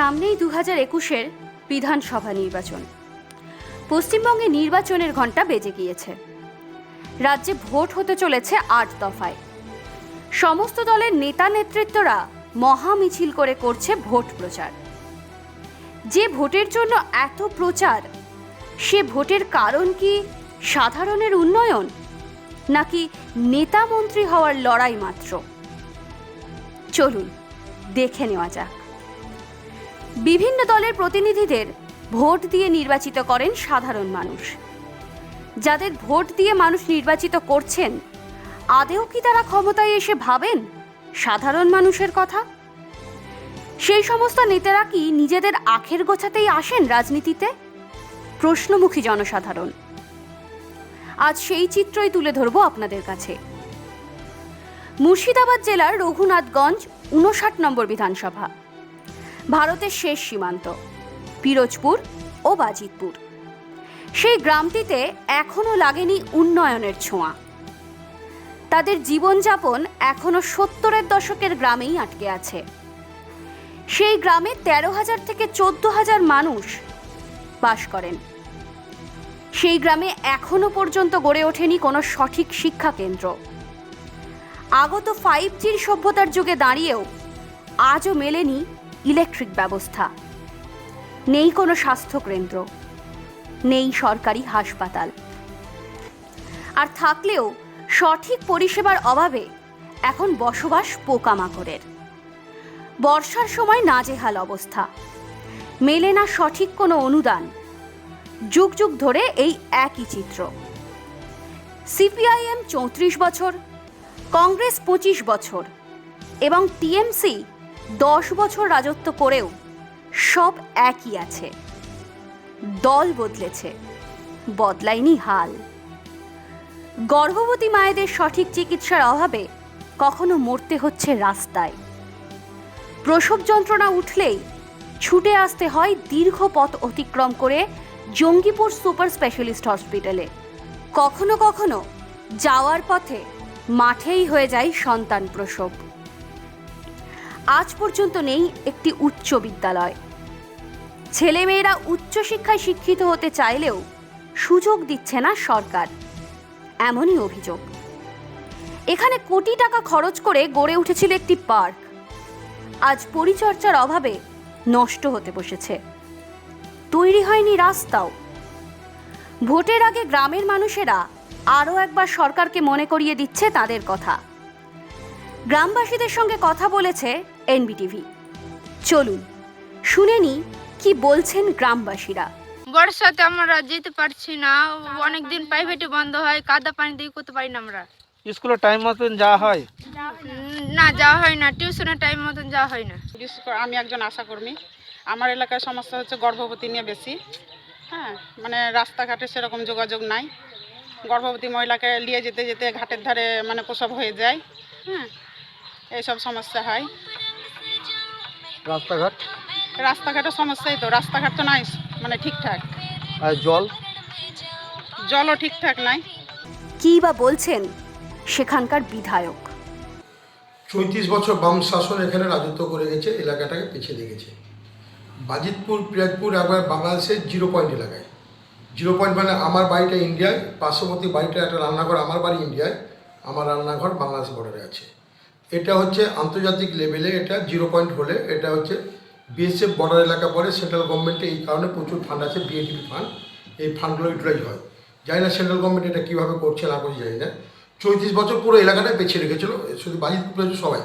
সামনেই দু হাজার একুশের বিধানসভা নির্বাচন। পশ্চিমবঙ্গে নির্বাচনের ঘণ্টা বেজে গিয়েছে। রাজ্যে ভোট হতে চলেছে আট দফায়। সমস্ত দলের নেতা নেতৃত্বরা মহা মিছিল করে করছে ভোট প্রচার। যে ভোটের জন্য এত প্রচার, সে ভোটের কারণ কি সাধারণের উন্নয়ন, নাকি নেতা মন্ত্রী হওয়ার লড়াই মাত্র? চলুন, দেখে নেওয়া যাক। বিভিন্ন দলের প্রতিনিধিদের ভোট দিয়ে নির্বাচিত করেন সাধারণ মানুষ। যাদের ভোট দিয়ে মানুষ নির্বাচিত করছেন আদেও কি তারা ক্ষমতায় এসে ভাবেন সাধারণ মানুষের কথা? সেই সমস্ত নেতারা কি নিজেদের আখের গোছাতেই আসেন রাজনীতিতে? প্রশ্নমুখী জনসাধারণ। আজ সেই চিত্রই তুলে ধরব আপনাদের কাছে। মুর্শিদাবাদ জেলার রঘুনাথগঞ্জ উনষাট নম্বর বিধানসভা। ভারতের শেষ সীমান্ত, পিরোজপুর ও বাজিতপুর। সেই গ্রামটিতে এখনও লাগেনি উন্নয়নের ছোঁয়া। তাদের জীবনযাপন এখনও সত্তরের দশকের গ্রামেই আটকে আছে। সেই গ্রামে তেরো হাজার থেকে চোদ্দ হাজার মানুষ বাস করেন। সেই গ্রামে এখনও পর্যন্ত গড়ে ওঠেনি কোনো সঠিক শিক্ষা কেন্দ্র। আগত ফাইভ জির সভ্যতার যুগে দাঁড়িয়েও আজও মেলেনি ইলেকট্রিক ব্যবস্থা। নেই কোনো স্বাস্থ্যকেন্দ্র নেই সরকারি হাসপাতাল। আর থাকলেও সঠিক পরিষেবার অভাবে এখন বসবাস পোকামাকড়ের। বর্ষার সময় নাজেহাল অবস্থা। মেলে না সঠিক কোনো অনুদান। যুগ যুগ ধরে এই একই চিত্র। সিপিআইএম চৌত্রিশ বছর, কংগ্রেস পঁচিশ বছর এবং টিএমসি দশ বছর রাজত্ব করেও সব একই আছে। দল বদলেছে, বদলায়নি হাল। গর্ভবতী মায়েদের সঠিক চিকিৎসার অভাবে কখনো মরতে হচ্ছে রাস্তায়। প্রসব যন্ত্রণা উঠলেই ছুটে আসতে হয় দীর্ঘ পথ অতিক্রম করে জঙ্গিপুর সুপার স্পেশালিস্ট হসপিটালে। কখনো কখনো যাওয়ার পথে মাঠেই হয়ে যায় সন্তান প্রসব। আজ পর্যন্ত নেই একটি উচ্চ বিদ্যালয়। ছেলেমেয়েরা উচ্চশিক্ষায় শিক্ষিত হতে চাইলেও সুযোগ দিচ্ছে না সরকার। এমনই অভিযোগ। এখানে কোটি টাকা খরচ করে গড়ে উঠেছিল একটি পার্ক। আজ পরিচর্যার অভাবে নষ্ট হতে বসেছে। তৈরি হয়নি রাস্তাও। ভোটের আগে গ্রামের মানুষেরা আরও একবার সরকারকে মনে করিয়ে দিচ্ছে তাদের কথা। গ্রামবাসীদের সঙ্গে কথা বলেছে এনবিটিভি। চলুন শুনে নি কি বলছেন গ্রামবাসীরা। বর্ষাতে আমরা যেতে পারছি না অনেক দিন প্রাইভেটে বন্ধ হয় কাদা পানি দিয়ে করতে পারি না আমরা। স্কুলে টাইম মতন যাওয়া হয়? না যাওয়া হয় না টিউশনের টাইম মতন যাওয়া হয় না। আমি একজন আশাকর্মী। আমার এলাকায় সমস্যা হচ্ছে গর্ভবতী নিয়ে বেশি। হ্যাঁ মানে রাস্তাঘাটে সেরকম যোগাযোগ নাই। গর্ভবতী মহিলাকে নিয়ে যেতে যেতে ঘাটের ধারে মানে প্রসব হয়ে যায়। হ্যাঁ এইসব সমস্যা হয়। রাস্তাঘাট? রাস্তাঘাটের সমস্যাই তো রাস্তাঘাট তো নাই মানে ঠিকঠাক। আর জল? জলও ঠিকঠাক নাই। কী বা বলছেন সেখানকার বিধায়ক? চৌত্রিশ বছর বাম শাসন এখানে রাজত্ব করে গেছে এলাকাটাকে পিছিয়ে দিয়ে গেছে। বাজিতপুর পিরাজপুর একবার বাংলাদেশের জিরো পয়েন্ট এলাকায়। জিরো পয়েন্ট মানে আমার বাড়িটা ইন্ডিয়ায় পার্শ্ববর্তী বাড়িটা একটা রান্নাঘর আমার বাড়ি ইন্ডিয়ায় আমার রান্নাঘর বাংলাদেশ বর্ডারে আছে। এটা হচ্ছে আন্তর্জাতিক লেভেলে এটা জিরো পয়েন্ট হলে এটা হচ্ছে বিএসএফ বর্ডার এলাকা পড়ে সেন্ট্রাল গভর্নমেন্টে এই কারণে প্রচুর ফান্ড আছে বিএডিপি ফান্ড এই ফান্ডগুলো ইউটিলাইজ হয়। জানি না সেন্ট্রাল গভর্নমেন্ট এটা কীভাবে করছে, না করছে, জানি না। চৌত্রিশ বছর পুরো এলাকাটা বেছে রেখেছিল, শুধু বাজিতপুর সবাই।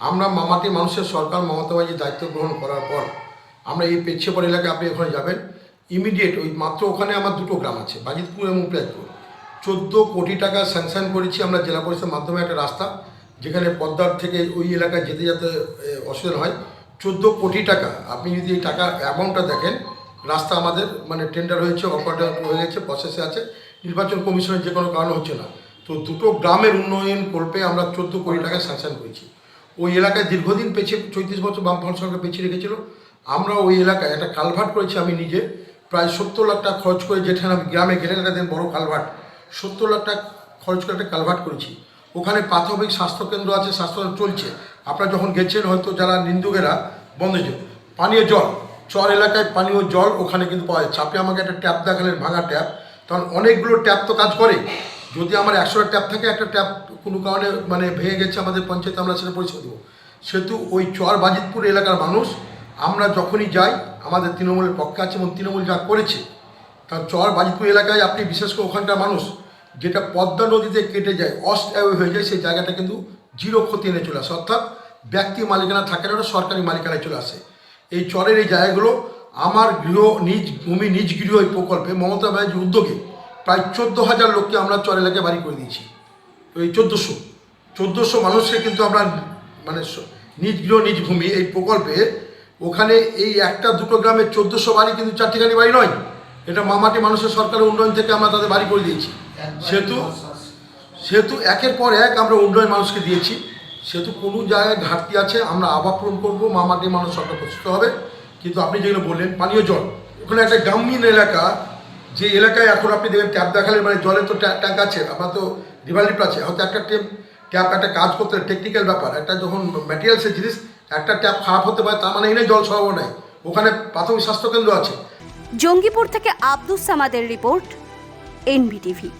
আমরা মামাটি মানুষের সরকার, মমতা বাজি দায়িত্ব গ্রহণ করার পর আমরা এই পেছিয়ে পর এলাকায় আপনি ওখানে যাবেন ইমিডিয়েট ওই মাত্র ওখানে আমার দুটো গ্রাম আছে, বাজিতপুর এবং পিরাজপুর। চোদ্দ কোটি টাকা স্যাংশন করেছি আমরা জেলা পরিষদের মাধ্যমে একটা রাস্তা যেখানে পদ্মার থেকে ওই এলাকায় যেতে যেতে অসুবিধা হয়, চোদ্দ কোটি টাকা। আপনি যদি এই টাকা অ্যামাউন্টটা দেখেন, রাস্তা আমাদের মানে টেন্ডার হয়েছে, অপারেটর হয়ে গেছে প্রসেসে আছে, নির্বাচন কমিশনের যে কোনো কারণ হচ্ছে না। তো দুটো গ্রামের উন্নয়ন করবে আমরা চোদ্দ কোটি টাকা স্যাংশন করেছি। ওই এলাকায় দীর্ঘদিন পেছিয়ে চৌত্রিশ বছর বামফ্রন্ট সরকার পেছিয়ে রেখেছিল। আমরা ওই এলাকায় একটা কালভার্ট করেছি আমি নিজে। প্রায় সত্তর লাখ টাকা খরচ করে যেখানে আমি গ্রামে গেলে দেন বড় কালভার্ট। সত্তর লাখ টাকা খরচ করে একটা কালভার্ট করেছি। ওখানে প্রাথমিক স্বাস্থ্যকেন্দ্র আছে, স্বাস্থ্যকেন্দ্র চলছে। আপনারা যখন গেছেন, হয়তো যারা নিন্দুকেরা, বন্ধ পানীয় জল। চর এলাকায় পানীয় জল ওখানে কিন্তু পাওয়া যায় চাপে আমাকে একটা ট্যাপ দেখালেন, ভাঙা ট্যাপ। কারণ অনেকগুলো ট্যাপ তো কাজ করে। যদি আমার একশোটা ট্যাপ থাকে, একটা ট্যাপ কোনো কারণে মানে ভেঙে গেছে আমাদের পঞ্চায়েতে, আমরা সেটা পরিষেবা দেবো সেহেতু ওই চর বাজিতপুর এলাকার মানুষ, আমরা যখনই যাই, আমাদের তৃণমূলের পক্ষে আছে এবং তৃণমূল যা করেছে কারণ চর বাজিতপুর এলাকায় আপনি বিশেষ করে ওখানকার মানুষ যেটা পদ্মা নদীতে কেটে যায় অস্ট হয়ে যায়, সেই জায়গাটা কিন্তু জিরো ক্ষতি এনে চলে আসে। অর্থাৎ ব্যক্তি মালিকানা থাকে না সরকারি মালিকানায় চলে আসে। এই চরের এই জায়গাগুলো আমার গৃহ নিজ, ভূমি নিজ গৃহ এই প্রকল্পে মমতা ব্যানার্জির উদ্যোগে প্রায় চোদ্দ হাজার লোককে আমরা চর এলাকায় বাড়ি করে দিয়েছি। তো এই চোদ্দোশো চোদ্দোশো মানুষকে কিন্তু আমরা মানে নিজ গৃহ, নিজ ভূমি এই প্রকল্পে ওখানে এই একটা দুটো গ্রামের চোদ্দোশো বাড়ি কিন্তু চারটিখানি বাড়ি নয়। এটা মামাটি মানুষের সরকারের উন্নয়ন থেকে আমরা তাদের বাড়ি করে দিয়েছি। সেহেতু সেহেতু একের পর এক আমরা উন্নয়ন মানুষকে দিয়েছি। সেহেতু কোনো জায়গায় ঘাটতি আছে, আমরা আবার পূরণ করব মামাটি মানুষ সরকার প্রস্তুত হবে। কিন্তু আপনি যেগুলো বললেন, পানীয় জল, ওখানে একটা গ্রামীণ এলাকা, যে এলাকায় এখন আপনি দেখবেন ট্যাপ দেখালেন মানে জলের তো ট্যা- ট্যাঙ্ক আছে, আপনার তো রিভালিপ আছে, হয়তো একটা ট্যাপ ট্যাপ একটা কাজ করতে টেকনিক্যাল ব্যাপার, একটা যখন ম্যাটেরিয়ালসের জিনিস, একটা ট্যাপ খারাপ হতে পারে, তার মানে এই নয় জল সরবরাহ নেই, ওখানে প্রাথমিক স্বাস্থ্যকেন্দ্র আছে। জঙ্গিপুর থেকে আব্দুস সামাদের রিপোর্ট, এনবিটিভি।